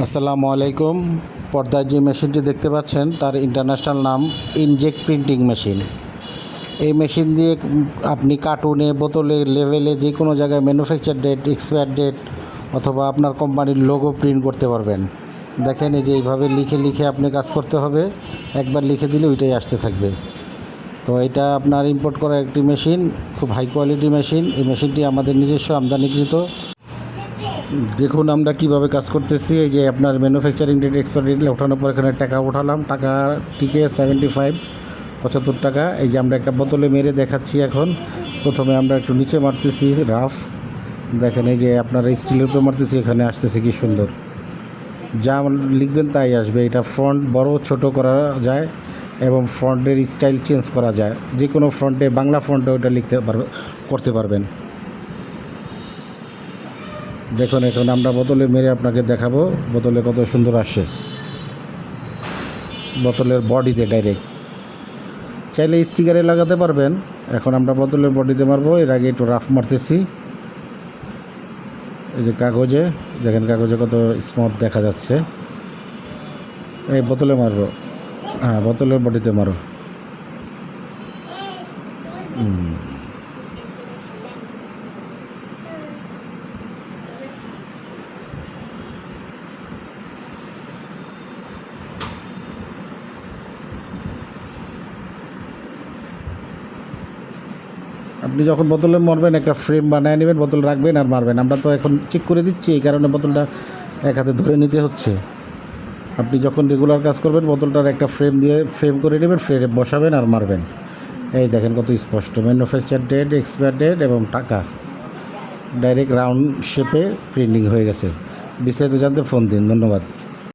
আসসালামু আলাইকুম। পর্দায় যে মেশিনটি দেখতে পাচ্ছেন, তার ইন্টারন্যাশনাল নাম ইনজেক্ট প্রিন্টিং মেশিন। এই মেশিন দিয়ে আপনি কার্টুনে, বোতলে, লেভেলে যে কোনো জায়গায় ম্যানুফ্যাকচার ডেট, এক্সপায়ার ডেট অথবা আপনার কোম্পানির লোগো প্রিন্ট করতে পারবেন। দেখেন এই যে এইভাবে লিখে লিখে আপনি কাজ করতে হবে। একবার লিখে দিলে ওইটাই আসতে থাকবে। তো এটা আপনার ইম্পোর্ট করা একটি মেশিন, খুব হাই কোয়ালিটি মেশিন। এই মেশিনটি আমাদের নিজস্ব আমদানিকৃত। দেখুন, আমরা কীভাবে কাজ করতেছি। এই যে আপনার ম্যানুফ্যাকচারিং ডেট এক্সপায়ার ডেট ওঠানোর পর এখানে টাকা উঠালাম। টাকা টিকে সেভেন্টি ফাইভ পঁচাত্তর টাকা। এই যে আমরা একটা বোতলে মেরে দেখাচ্ছি এখন। প্রথমে আমরা একটু নিচে মারতেছি, রাফ। দেখেন, এই যে আপনার স্টিলের উপরে মারতেছি, এখানে আসতেছে কি সুন্দর। যা লিখবেন তাই আসবে। এটা ফ্রন্ট বড়, ছোট করা যায় এবং ফ্রন্টের স্টাইল চেঞ্জ করা যায়। যে কোনো ফ্রন্টে বাংলা ফ্রন্টে ওটা লিখতে পারবে, করতে পারবেন। দেখুন, এখন আমরা বোতলে মেরে আপনাকে দেখাবো, বোতলে কত সুন্দর আসে। বোতলের বডিতে ডাইরেক্ট চাইলে স্টিকারে লাগাতে পারবেন, এখন আমরা বোতলের বডিতে মারবো, এর আগে একটু রাফ মারতেছি। এই যে কাগজে, দেখেন কাগজে কত স্মুথ দেখা যাচ্ছে। এই বোতলে মারবো। হ্যাঁ বোতলের বডিতে মারো। হুম। আপনি যখন বোতলে মারবেন, একটা ফ্রেম বানায় নেবেন, বোতল রাখবেন আর মারবেন। আমরা তো এখন চেক করে দিচ্ছি, এই কারণে বোতলটা এক হাতে ধরে নিতে হচ্ছে। আপনি যখন রেগুলার কাজ করবেন, বোতলটার একটা ফ্রেম দিয়ে ফ্রেম করে নেবেন ফ্রেমে বসাবেন আর মারবেন। এই দেখেন কত স্পষ্ট। ম্যানুফ্যাকচার ডেট এক্সপায়ার ডেট এবং টাকা। ডাইরেক্ট রাউন্ড শেপে প্রিন্টিং হয়ে গেছে। বিস্তারিত জানতে ফোন দিন। ধন্যবাদ।